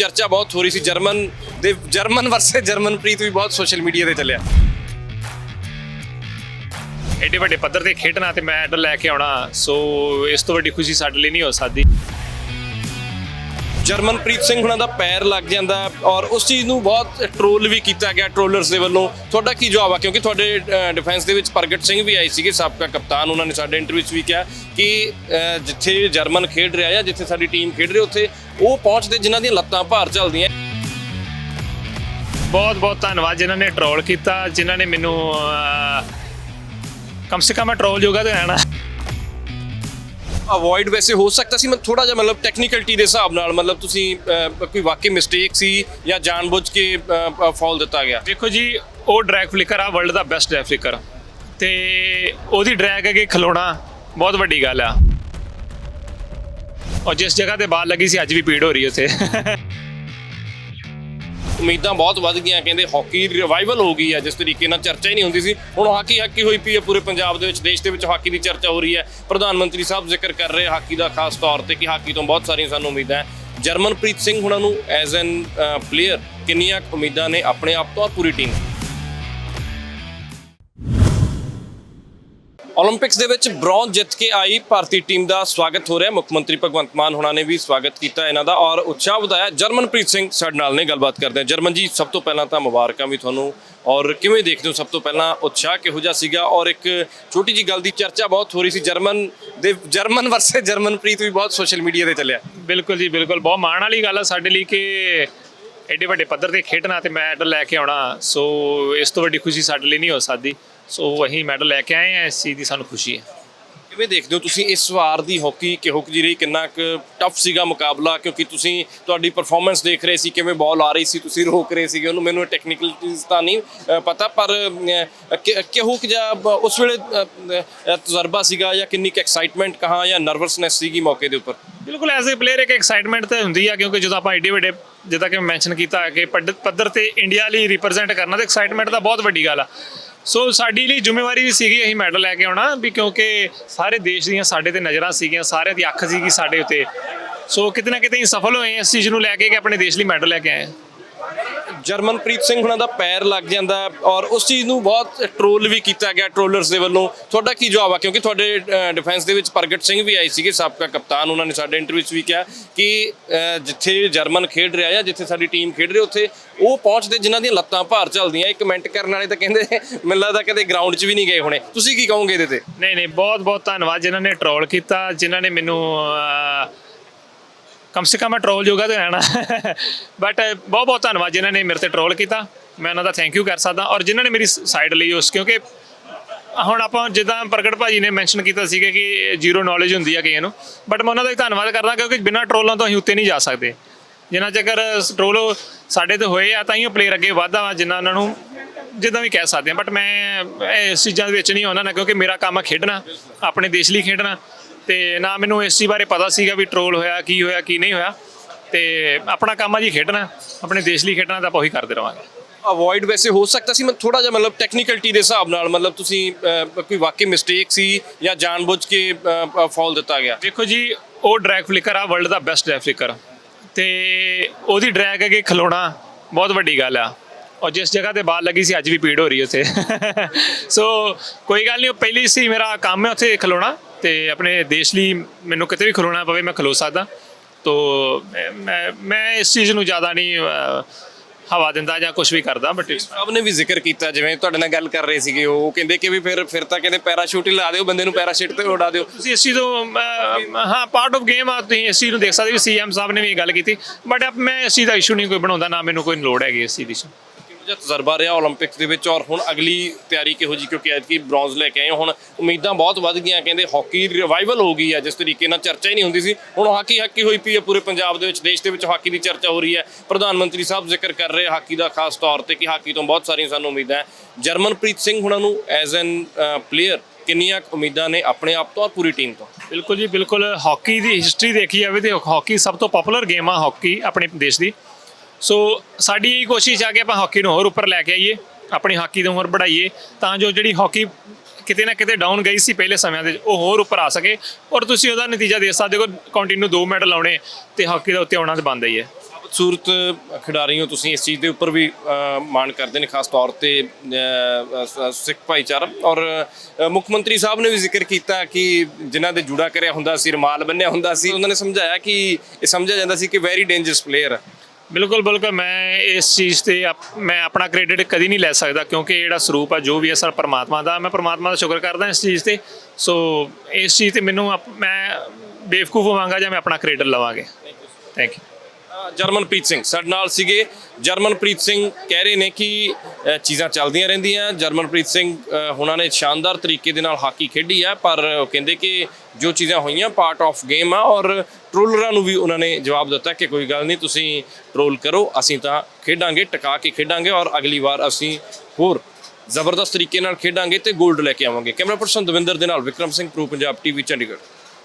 ਚਰਚਾ ਬਹੁਤ ਹੋ ਰਹੀ ਸੀ। ਜਰਮਨ ਦੇ ਜਰਮਨ ਵਰਸੇ ਜਰਮਨਪ੍ਰੀਤ ਵੀ ਬਹੁਤ ਸੋਸ਼ਲ ਮੀਡੀਆ ਤੇ ਚੱਲਿਆ। ਐਡੇ ਵੱਡੇ ਪੱਧਰ ਤੇ ਖੇਡਣਾ ਤੇ ਮੈਡਲ ਲੈ ਕੇ ਆਉਣਾ। ਸੋ ਇਸ ਤੋਂ ਵੱਡੀ ਖੁਸ਼ੀ ਸਾਡੇ ਲਈ ਨਹੀਂ ਹੋ ਸਕਦੀ। ਜਰਮਨਪ੍ਰੀਤ ਸਿੰਘ ਹੁਣਾਂ ਦਾ ਪੈਰ ਲੱਗ ਜਾਂਦਾ ਔਰ ਉਸ ਚੀਜ਼ ਨੂੰ ਬਹੁਤ ਟ੍ਰੋਲ ਵੀ ਕੀਤਾ ਗਿਆ ਟ੍ਰੋਲਰਸ ਦੇ ਵੱਲੋਂ। ਤੁਹਾਡਾ ਕੀ ਜਵਾਬ ਆ? ਕਿਉਂਕਿ ਤੁਹਾਡੇ ਡਿਫੈਂਸ ਦੇ ਵਿੱਚ ਪ੍ਰਗਟ ਸਿੰਘ ਵੀ ਆਏ ਸੀਗੇ, ਸਾਬਕਾ ਕਪਤਾਨ ਉਹਨਾਂ ਨੇ ਸਾਡੇ ਇੰਟਰਵਿਊ 'ਚ ਵੀ ਕਿਹਾ ਕਿ ਜਿੱਥੇ ਜਰਮਨ ਖੇਡ ਰਿਹਾ ਜਾਂ ਜਿੱਥੇ ਸਾਡੀ ਟੀਮ ਖੇਡ ਰਹੀ, ਉੱਥੇ ਉਹ ਪਹੁੰਚਦੇ ਜਿਨ੍ਹਾਂ ਦੀਆਂ ਲੱਤਾਂ ਭਾਰ ਚੱਲਦੀਆਂ। ਬਹੁਤ ਬਹੁਤ ਧੰਨਵਾਦ ਜਿਨ੍ਹਾਂ ਨੇ ਟਰੋਲ ਕੀਤਾ, ਜਿਨ੍ਹਾਂ ਨੇ ਮੈਨੂੰ ਕਮ ਸੇ ਕਮ ਟਰੋਲ ਜੋਗਾ ਤੇ ਰਹਿਣਾ ਅਵੋਇਡ ਵੈਸੇ ਹੋ ਸਕਦਾ ਸੀ ਮੈਂ ਥੋੜਾ ਜਿਹਾ ਮਤਲਬ ਟੈਕਨੀਕਲਿਟੀ ਦੇ ਹਿਸਾਬ ਨਾਲ ਮਤਲਬ ਤੁਸੀਂ ਅਹ, ਕੋਈ ਵਾਕਈ ਮਿਸਟੇਕ ਸੀ ਜਾਂ ਜਾਣਬੁੱਝ ਕੇ ਫਾਲ ਦਿੱਤਾ ਗਿਆ? ਦੇਖੋ ਜੀ ਉਹ ਡਰੈਗ ਫਲਿਕਰ ਆ ਵਰਲਡ ਦਾ ਬੈਸਟ ਡਰੈਗ ਫਲਿਕਰ ਤੇ ਉਹਦੀ ਡਰੈਗ ਅੱਗੇ ਖਲੋਣਾ ਬਹੁਤ ਵੱਡੀ ਗੱਲ ਆ। ਔਰ ਜਿਸ ਜਗ੍ਹਾ ਤੇ ਬਾਲ ਲੱਗੀ ਸੀ ਅੱਜ ਵੀ ਪੀੜ ਹੋ ਰਹੀ ਉੱਥੇ। ਉਮੀਦਾਂ ਬਹੁਤ ਵੱਧ ਗਈਆਂ, ਕਹਿੰਦੇ ਹਾਕੀ ਰਿਵਾਈਵਲ ਹੋ ਗਈ ਹੈ, ਜਿਸ ਤਰੀਕੇ ਨਾਲ ਚਰਚਾ ਹੀ ਨਹੀਂ ਹੁੰਦੀ ਸੀ। ਹੁਣ ਹਾਕੀ ਹਾਕੀ ਹੋਈ ਪਈ ਹੈ, ਪੂਰੇ ਪੰਜਾਬ ਦੇ ਵਿੱਚ, ਦੇਸ਼ ਦੇ ਵਿੱਚ ਹਾਕੀ ਦੀ ਚਰਚਾ ਹੋ ਰਹੀ ਹੈ। ਪ੍ਰਧਾਨ ਮੰਤਰੀ ਸਾਹਿਬ ਜ਼ਿਕਰ ਕਰ ਰਹੇ ਹਾਕੀ ਦਾ ਖਾਸ ਤੌਰ ਤੇ ਕਿ ਹਾਕੀ ਤੋਂ ਬਹੁਤ ਸਾਰੀਆਂ ਸਾਨੂੰ ਉਮੀਦਾਂ ਹੈ। ਜਰਮਨਪ੍ਰੀਤ ਸਿੰਘ ਹੁਣਾਂ ਨੂੰ ਐਜ਼ ਐਨ ਪਲੇਅਰ ਕਿੰਨੀਆਂ ਉਮੀਦਾਂ ਨੇ ਆਪਣੇ ਆਪ ਤੋਂ ਔਰ ਪੂਰੀ ਟੀਮ 올림픽ਸ ਦੇ ਵਿੱਚ ਬ੍ਰੌਂਜ ਜਿੱਤ ਕੇ ਆਈ ਭਾਰਤੀ ਟੀਮ ਦਾ ਸਵਾਗਤ ਹੋ ਰਿਹਾ। ਮੁੱਖ ਮੰਤਰੀ ਭਗਵੰਤ ਮਾਨ ਹੋਣਾ ਨੇ ਵੀ ਸਵਾਗਤ ਕੀਤਾ ਇਹਨਾਂ ਦਾ ਔਰ ਉਤਸ਼ਾਹ ਵਧਾਇਆ। ਜਰਮਨਪ੍ਰੀਤ ਸਿੰਘ ਸਾਡੇ ਨਾਲ ਨੇ, ਗੱਲਬਾਤ ਕਰਦੇ ਆ ਜਰਮਨ ਜੀ, ਸਭ ਤੋਂ ਪਹਿਲਾਂ ਤਾਂ ਮੁਬਾਰਕਾਂ ਵੀ ਤੁਹਾਨੂੰ। ਔਰ ਕਿਵੇਂ ਦੇਖਦੇ ਹੋ? ਸਭ ਤੋਂ ਪਹਿਲਾਂ ਉਤਸ਼ਾਹ ਕਿਹੋ ਜਿਹਾ ਸੀਗਾ? ਔਰ ਇੱਕ ਛੋਟੀ ਜੀ ਗੱਲ ਦੀ ਚਰਚਾ ਬਹੁਤ ਹੋ ਰਹੀ ਸੀ। ਜਰਮਨ ਦੇ, ਜਰਮਨ ਵਰਸੇ ਜਰਮਨਪ੍ਰੀਤ ਵੀ ਬਹੁਤ ਸੋਸ਼ਲ ਮੀਡੀਆ ਤੇ ਚੱਲਿਆ। ਬਿਲਕੁਲ ਜੀ, ਬਿਲਕੁਲ। ਬਹੁਤ ਮਾਣ ਵਾਲੀ ਗੱਲ ਆ ਸਾਡੇ ਲਈ ਕਿ ਐਡੇ ਵੱਡੇ ਪੱਧਰ ਤੇ ਖੇਡਣਾ ਤੇ ਮੈਡਲ ਲੈ ਕੇ ਆਉਣਾ। ਸੋ ਇਸ ਤੋਂ ਵੱਡੀ ਖੁਸ਼ੀ ਸਾਡੇ ਲਈ ਨਹੀਂ ਹੋ ਸਕਦੀ। ਸੋ ਅਸੀਂ ਮੈਡਲ ਲੈ ਕੇ ਆਏ ਆ ਇਸ ਚੀਜ਼ ਦੀ ਸਾਨੂੰ ਖੁਸ਼ੀ ਹੈ। ਕਿਵੇਂ ਦੇਖਦੇ ਹੋ ਤੁਸੀਂ ਇਸ ਵਾਰ ਦੀ ਹਾਕੀ ਕਿਹੋ ਜਿਹੀ ਰਹੀ ਕਿੰਨਾ ਕੁ ਟਫ ਸੀਗਾ ਮੁਕਾਬਲਾ? ਕਿਉਂਕਿ ਤੁਸੀਂ ਤੁਹਾਡੀ ਪਰਫਾਰਮੈਂਸ ਦੇਖ ਰਹੇ ਸੀ ਕਿਵੇਂ ਬਾਲ ਆ ਰਹੀ ਸੀ ਤੁਸੀਂ ਰੋਕ ਰਹੇ ਸੀਗੇ ਉਹਨੂੰ ਮੈਨੂੰ ਟੈਕਨੀਕਲ ਚੀਜ਼ ਤਾਂ ਨਹੀਂ ਅ, ਪਤਾ ਪਰ ਅ, ਕਿ- ਕਿਹੋ ਕਿ ਜਿਹਾ ਬ- ਉਸ ਵੇਲੇ ਅ, ਅ, ਤਜਰਬਾ ਸੀਗਾ ਜਾਂ ਕਿੰਨੀ ਕੁ ਐਕਸਾਈਟਮੈਂਟ ਕਹਾ ਜਾਂ ਨਰਵਸਨੈਸ ਸੀਗੀ ਮੌਕੇ ਦੇ ਉੱਪਰ? ਬਿਲਕੁਲ ਐਜ਼ ਅ ਪਲੇਅਰ ਇੱਕ ਐਕਸਾਈਟਮੈਂਟ ਤਾਂ ਹੁੰਦੀ ਆ ਕਿਉਂਕਿ ਜਦੋਂ ਆਪਾਂ ਏਡੇ ਵੱਡੇ ਜਿੱਦਾਂ ਕਿ ਮੈਂਸ਼ਨ ਕੀਤਾ ਹੈ ਕਿ ਪੱਧ- ਪੱਧਰ ਤੇ ਇੰਡੀਆ ਲਈ ਰਿਪਰੈਜ਼ੈਂਟ ਕਰਨਾ ਤਾਂ ਐਕਸਾਈਟਮੈਂਟ ਤਾਂ ਬਹੁਤ ਵੱਡੀ ਗੱਲ ਆ। ਸੋ ਸਾਡੀ ਲਈ ਜ਼ਿੰਮੇਵਾਰੀ ਵੀ ਸੀਗੀ ਅਸੀਂ ਮੈਡਲ ਲੈ ਕੇ ਆਉਣਾ ਵੀ ਕਿਉਂਕਿ ਸਾਰੇ ਦੇਸ਼ ਦੀਆਂ ਸਾਡੇ ਤੇ ਨਜ਼ਰਾਂ ਸੀਗੀਆਂ, ਸਾਰਿਆਂ ਦੀ ਅੱਖ ਸੀਗੀ ਸਾਡੇ ਉੱਤੇ। ਸੋ ਕਿਤੇ ਨਾ ਕਿਤੇ ਅਸੀਂ ਸਫਲ ਹੋਏ ਇਸ ਚੀਜ਼ ਨੂੰ ਲੈ ਕੇ ਕਿ ਆਪਣੇ ਦੇਸ਼ ਲਈ ਮੈਡਲ ਲੈ ਕੇ ਆਏ ਜਰਮਨਪ੍ਰੀਤ ਸਿੰਘ ਹੁਣਾਂ ਦਾ ਪੈਰ ਲੱਗ ਜਾਂਦਾ ਔਰ ਉਸ ਚੀਜ਼ ਨੂੰ ਬਹੁਤ ਟ੍ਰੋਲ ਵੀ ਕੀਤਾ ਗਿਆ ਟ੍ਰੋਲਰਸ ਦੇ ਵੱਲੋਂ। ਤੁਹਾਡਾ ਕੀ ਜਵਾਬ ਆ? ਕਿਉਂਕਿ ਤੁਹਾਡੇ ਡਿਫੈਂਸ ਦੇ ਵਿੱਚ ਪ੍ਰਗਟ ਸਿੰਘ ਵੀ ਆਏ ਸੀਗੇ, ਸਾਬਕਾ ਕਪਤਾਨ ਉਹਨਾਂ ਨੇ ਸਾਡੇ ਇੰਟਰਵਿਊ 'ਚ ਵੀ ਕਿਹਾ ਕਿ ਜਿੱਥੇ ਜਰਮਨ ਖੇਡ ਰਿਹਾ ਜਾਂ ਜਿੱਥੇ ਸਾਡੀ ਟੀਮ ਖੇਡ ਰਹੀ, ਉੱਥੇ ਉਹ ਪਹੁੰਚਦੇ ਜਿਨ੍ਹਾਂ ਦੀਆਂ ਲੱਤਾਂ ਭਾਰ ਚੱਲਦੀਆਂ ਇਹ ਕਮੈਂਟ ਕਰਨ ਵਾਲੇ ਤਾਂ ਕਹਿੰਦੇ, ਮੈਨੂੰ ਲੱਗਦਾ ਕਦੇ ਗਰਾਊਂਡ 'ਚ ਵੀ ਨਹੀਂ ਗਏ ਹੋਣੇ। ਤੁਸੀਂ ਕੀ ਕਹੋਗੇ ਇਹਦੇ ਤੇ? ਨਹੀਂ ਨਹੀਂ ਬਹੁਤ ਬਹੁਤ ਧੰਨਵਾਦ ਜਿਨ੍ਹਾਂ ਨੇ ਟਰੋਲ ਕੀਤਾ, ਜਿਨ੍ਹਾਂ ਨੇ ਮੈਨੂੰ ਕਮ ਸੇ ਕਮ ਮੈਂ ਟਰੋਲ ਜੋਗਾ ਤੇ ਰਹਿਣਾ। ਬਟ ਬਹੁਤ ਬਹੁਤ ਧੰਨਵਾਦ ਜਿਨ੍ਹਾਂ ਨੇ ਮੇਰੇ ਤੇ ਟਰੋਲ ਕੀਤਾ। ਮੈਂ ਉਹਨਾਂ ਦਾ ਥੈਂਕ ਯੂ ਕਰ ਸਕਦਾ। ਔਰ ਜਿਨ੍ਹਾਂ ਨੇ ਮੇਰੀ ਸਾਈਡ ਲਈ ਉਸ, ਕਿਉਂਕਿ ਹੁਣ ਆਪਾਂ ਜਿੱਦਾਂ ਪ੍ਰਗਟ ਭਾਜੀ ਨੇ ਮੈਂਸ਼ਨ ਕੀਤਾ ਸੀਗਾ ਕਿ ਜ਼ੀਰੋ ਨੌਲੇਜ ਹੁੰਦੀ ਆ ਕਈਆਂ ਨੂੰ। ਬਟ ਮੈਂ ਉਹਨਾਂ ਦਾ ਵੀ ਧੰਨਵਾਦ ਕਰਦਾ ਕਿਉਂਕਿ ਬਿਨਾਂ ਟਰੋਲਾਂ ਤੋਂ ਅਸੀਂ ਉੱਤੇ ਨਹੀਂ ਜਾ ਸਕਦੇ। ਜਿੰਨਾ ਚੱਕਰ ਟਰੋਲ ਸਾਡੇ ਤੇ ਹੋਏ ਆ, ਤਾਂ ਹੀ ਉਹ ਪਲੇਅਰ ਅੱਗੇ ਵਧਦਾ ਵਾ, ਜਿੰਨਾ ਉਹਨਾਂ ਨੂੰ ਜਿੱਦਾਂ ਵੀ ਕਹਿ ਸਕਦੇ ਆ। ਬਟ ਮੈਂ ਇਸ ਚੀਜ਼ਾਂ ਦੇ ਵਿੱਚ ਨਹੀਂ ਆਉਣਾ ਨਾ, ਕਿਉਂਕਿ ਮੇਰਾ ਕੰਮ ਖੇਡਣਾ, ਆਪਣੇ ਦੇਸ਼ ਲਈ ਖੇਡਣਾ। ਤੇ ਨਾ ਮੈਨੂੰ ਇਸ ਚੀਜ਼ ਬਾਰੇ ਪਤਾ ਸੀਗਾ ਵੀ ਟਰੋਲ ਹੋਇਆ ਕੀ ਹੋਇਆ ਕੀ ਨਹੀਂ ਹੋਇਆ। ਤੇ ਆਪਣਾ ਕੰਮ ਆ ਜੀ ਖੇਡਣਾ ਆਪਣੇ ਦੇਸ਼ ਲਈ ਖੇਡਣਾ ਤਾਂ ਆਪਾਂ ਉਹੀ ਕਰਦੇ ਰਵਾਂਗੇ। ਅਵੋਇਡ ਵੈਸੇ ਹੋ ਸਕਦਾ ਸੀ ਮੈਂ ਥੋੜਾ ਜਿਹਾ ਮਤਲਬ ਟੈਕਨੀਕਲਿਟੀ ਦੇ ਹਿਸਾਬ ਨਾਲ ਮਤਲਬ ਤੁਸੀਂ ਕੋਈ ਵਾਕਈ ਮਿਸਟੇਕ ਸੀ ਜਾਂ ਜਾਣਬੁੱਝ ਕੇ ਫਾਲ ਦਿੱਤਾ ਗਿਆ? ਦੇਖੋ ਜੀ ਉਹ ਡਰੈਗ ਫਲਿਕਰ ਆ ਵਰਲਡ ਦਾ ਬੈਸਟ ਡਰੈਗ ਫਲਿਕਰ ਤੇ ਉਹਦੀ ਡਰੈਗ ਅੱਗੇ ਖਲੋਣਾ ਬਹੁਤ ਵੱਡੀ ਗੱਲ ਆ। ਔਰ ਜਿਸ ਜਗ੍ਹਾ ਤੇ ਬਾਲ ਲੱਗੀ ਸੀ ਅੱਜ ਵੀ ਪੀੜ ਹੋ ਰਹੀ ਉੱਥੇ। ਸੋ ਕੋਈ ਗੱਲ ਨਹੀਂ ਉਹ ਪਹਿਲੀ ਸੀ ਮੇਰਾ ਕੰਮ ਹੈ ਉੱਥੇ ਖਲੋਣਾ। ਤੇ ਆਪਣੇ ਦੇਸ਼ ਲਈ ਮੈਨੂੰ ਕਿਤੇ ਵੀ ਖਲੋਣਾ ਪਵੇ ਮੈਂ ਖਲੋ ਸਕਦਾ। ਤੋ ਮੈਂ- ਮੈਂ ਇਸ ਚੀਜ਼ ਨੂੰ ਜ਼ਿਆਦਾ ਨਹੀਂ ਹਵਾ ਦਿੰਦਾ ਜਾਂ ਕੁਝ ਵੀ ਕਰਦਾ ਬਟ ਸਭ ਨੇ ਵੀ ਜ਼ਿਕਰ ਕੀਤਾ ਜਿਵੇਂ ਤੁਹਾਡੇ ਨਾਲ ਗੱਲ ਕਰ ਰਹੇ ਸੀਗੇ ਉਹ ਕਹਿੰਦੇ ਕਿ ਵੀ ਫਿਰ ਫਿਰ ਤਾਂ ਕਹਿੰਦੇ ਪੈਰਾਸ਼ੂਟ ਹੀ ਲਾ ਦਿਓ ਬੰਦੇ ਨੂੰ ਪੈਰਾਸ਼ੂਟ ਤੇ ਉਡਾ ਦਿਓ। ਤੁਸੀਂ ਇਸ ਚੀਜ਼ ਤੋਂ ਹਾਂ ਪਾਰਟ ਆਫ ਗੇਮ ਆ ਤੁਸੀਂ ਇਸ ਚੀਜ਼ ਨੂੰ ਦੇਖ ਸਕਦੇ ਹੋ ਸੀਐਮ ਸਾਹਿਬ ਨੇ ਵੀ ਇਹ ਗੱਲ ਕੀਤੀ ਬਟ ਮੈਂ ਇਸ ਚੀਜ਼ ਦਾ ਇਸ਼ੂ ਨਹੀਂ ਕੋਈ ਬਣਾਉਂਦਾ ਨਾ ਮੈਨੂੰ ਕੋਈ ਲੋੜ ਹੈਗੀ ਇਸ ਚੀਜ਼ ਦੀ। ਜਿਹਾ ਤਜਰਬਾ ਰਿਹਾ 올림픽ਸ ਦੇ ਵਿੱਚ ਔਰ ਹੁਣ ਅਗਲੀ ਤਿਆਰੀ ਕਿਹੋ ਜੀ ਕਿਉਂਕਿ ਐਤਕੀ ਬ੍ਰੌਂਜ਼ ਲੈ ਕੇ ਆਏ ਹੁਣ ਉਮੀਦਾਂ ਬਹੁਤ ਵੱਧ ਗਈਆਂ, ਕਹਿੰਦੇ ਹਾਕੀ ਰਿਵਾਈਵਲ ਹੋ ਗਈ ਹੈ, ਜਿਸ ਤਰੀਕੇ ਨਾਲ ਚਰਚਾ ਹੀ ਨਹੀਂ ਹੁੰਦੀ ਸੀ। ਹੁਣ ਹਾਕੀ ਹਾਕੀ ਹੋਈ ਪਈ ਹੈ ਪੂਰੇ ਪੰਜਾਬ ਦੇ ਵਿੱਚ, ਦੇਸ਼ ਦੇ ਵਿੱਚ ਹਾਕੀ ਦੀ ਚਰਚਾ ਹੋ ਰਹੀ ਹੈ। ਪ੍ਰਧਾਨ ਮੰਤਰੀ ਸਾਹਿਬ ਜ਼ਿਕਰ ਕਰ ਰਹੇ ਹਾਕੀ ਦਾ ਖਾਸ ਤੌਰ ਤੇ ਕਿ ਹਾਕੀ ਤੋਂ ਬਹੁਤ ਸਾਰੀਆਂ ਸਾਨੂੰ ਉਮੀਦਾਂ ਜਰਮਨਪ੍ਰੀਤ ਸਿੰਘ ਹੁਣਾਂ ਨੂੰ ਐਜ਼ ਐਨ ਪਲੇਅਰ ਕਿੰਨੀਆਂ ਉਮੀਦਾਂ ਨੇ ਆਪਣੇ ਆਪ ਤੋਂ ਔਰ ਪੂਰੀ ਟੀਮ ਤੋਂ? ਬਿਲਕੁਲ ਜੀ, ਬਿਲਕੁਲ। ਹਾਕੀ ਦੀ ਹਿਸਟਰੀ ਦੇਖੀ ਜਾਵੇ ਤੇ ਹਾਕੀ ਸਭ ਤੋਂ ਪਪੂਲਰ ਗੇਮ ਆ ਹਾਕੀ ਆਪਣੇ ਦੇਸ਼ ਦੀ। ਸੋ ਸਾਡੀ ਇਹ ਕੋਸ਼ਿਸ਼ ਆ ਕਿ ਆਪਾਂ ਹਾਕੀ ਨੂੰ ਹੋਰ ਉੱਪਰ ਲੈ ਕੇ ਆਈਏ ਆਪਣੀ ਹਾਕੀ ਨੂੰ ਹੋਰ ਵਧਾਈਏ ਤਾਂ ਜੋ ਜਿਹੜੀ ਹਾਕੀ ਕਿਤੇ ਨਾ ਕਿਤੇ ਡਾਊਨ ਗਈ ਸੀ ਪਹਿਲੇ ਸਮਿਆਂ ਦੇ ਵਿੱਚ, ਉਹ ਹੋਰ ਉੱਪਰ ਆ ਸਕੇ। ਔਰ ਤੁਸੀਂ ਉਹਦਾ ਨਤੀਜਾ ਦੇ ਸਕਦੇ ਹੋ ਕੰਟੀਨਿਊ ਦੋ ਮੈਡਲ ਆਉਣੇ ਤੇ ਹਾਕੀ ਦਾ ਉੱਤੇ ਆਉਣਾ ਤੇ ਬੰਦ ਹੀ ਹੈ ਸਭ ਖਿਡਾਰੀ ਹੋ ਤੁਸੀਂ ਇਸ ਚੀਜ਼ ਦੇ ਉੱਪਰ ਵੀ ਅ, ਮਾਣ ਕਰਦੇ ਨੇ ਖਾਸ ਤੌਰ ਤੇ ਅ, ਅ, ਸਿੱਖ ਭਾਈਚਾਰਾ। ਔਰ ਅ, ਮੁੱਖ ਮੰਤਰੀ ਸਾਹਿਬ ਨੇ ਵੀ ਜ਼ਿਕਰ ਕੀਤਾ ਕਿ ਜਿਨ੍ਹਾਂ ਦੇ ਜੂੜਾ ਕਰਿਆ ਹੁੰਦਾ ਸੀ ਰਮਾਲ ਬੰਨਿਆ ਹੁੰਦਾ ਸੀ ਉਹਨਾਂ ਨੇ ਸਮਝਾਇਆ ਕਿ ਇਹ ਸਮਝਿਆ ਜਾਂਦਾ ਸੀ ਕਿ ਵੈਰੀ ਡੇਂਜਰਸ ਪਲੇਅਰ ਬਿਲਕੁਲ ਬਿਲਕੁਲ। ਮੈਂ ਇਸ ਚੀਜ਼ ਤੇ ਆਪ- ਮੈਂ ਆਪਣਾ ਕ੍ਰੈਡਿਟ ਕਦੀ ਨਹੀਂ ਲੈ ਸਕਦਾ ਕਿਉਂਕਿ ਇਹ ਜਿਹੜਾ ਸਰੂਪ ਆ ਜੋ ਵੀ ਹੈ ਸਰ ਪਰਮਾਤਮਾ ਦਾ ਮੈਂ ਪਰਮਾਤਮਾ ਦਾ ਸ਼ੁਕਰ ਕਰਦਾ ਇਸ ਚੀਜ਼ ਤੇ। ਸੋ ਇਸ ਚੀਜ਼ ਤੇ ਮੈਨੂੰ ਆਪ- ਮੈਂ ਬੇਵਕੂਫ ਹੋਵਾਂਗਾ ਜਾਂ ਮੈਂ ਆਪਣਾ ਕ੍ਰੈਡਿਟ ਲਵਾਂਗੇ। Thank you uh, Jarmanpreet Singh ਸਾਡੇ ਨਾਲ ਸੀਗੇ। ਜਰਮਨਪ੍ਰੀਤ ਸਿੰਘ ਕਹਿ ਰਹੇ ਨੇ ਕਿ ਅ, ਚੀਜ਼ਾਂ ਚੱਲਦੀਆਂ ਰਹਿੰਦੀਆਂ। ਜਰਮਨਪ੍ਰੀਤ ਸਿੰਘ ਅ, ਉਹਨਾਂ ਨੇ ਸ਼ਾਨਦਾਰ ਤਰੀਕੇ ਦੇ ਨਾਲ ਹਾਕੀ ਖੇਡੀ ਹੈ ਪਰ ਉਹ ਕਹਿੰਦੇ ਕਿ ਜੋ ਚੀਜ਼ਾਂ ਹੋਈਆਂ ਪਾਰਟ ਆਫ ਗੇਮ ਆ ਔਰ ਟਰੋਲਰਾਂ ਨੂੰ ਵੀ ਉਹਨਾਂ ਨੇ ਜਵਾਬ ਦਿੱਤਾ ਕਿ ਕੋਈ ਗੱਲ ਨਹੀਂ, ਤੁਸੀਂ ਟਰੋਲ ਕਰੋ, ਅਸੀਂ ਤਾਂ ਖੇਡਾਂਗੇ, ਟਿਕਾ ਕੇ ਖੇਡਾਂਗੇ ਔਰ ਅਗਲੀ ਵਾਰ ਅਸੀਂ ਹੋਰ ਜ਼ਬਰਦਸਤ ਤਰੀਕੇ ਨਾਲ ਖੇਡਾਂਗੇ ਤੇ 골ਡ ਲੈ ਕੇ ਆਵਾਂਗੇ। ਕੈਮਰਾ ਪਰਸਨ ਦਵਿੰਦਰ ਦੇ ਨਾਲ ਵਿਕਰਮ ਸਿੰਘ, ਪ੍ਰੋ ਪੰਜਾਬ ਟੀਵੀ ਚੰਡੀਗੜ੍ਹ।